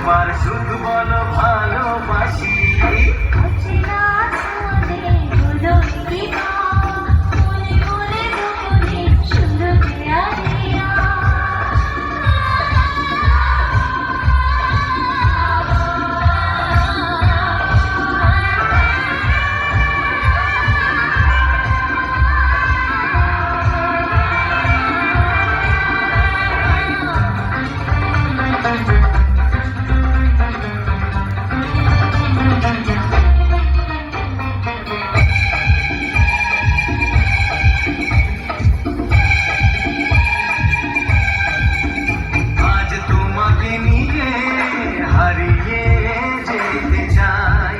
একবার শুধু বলো ভালোবাসি। হারিয়ে যেতে চাই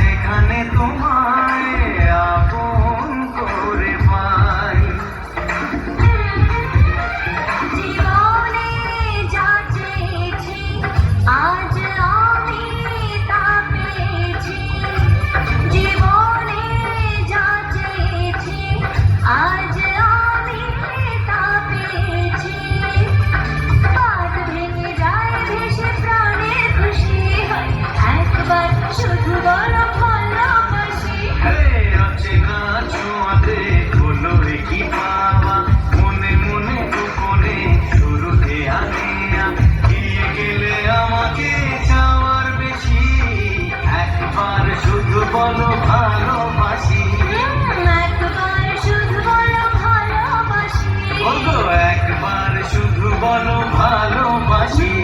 যেখানে তোমায় আপন করে পাই জীবনে যা চেয়েছি, আজ আমি তা পেয়েছি। জীবনে যা চেয়েছি, আজ শুধু বলো ভালোবাসি। একবার একবার শুধু বলো ভালোবাসি।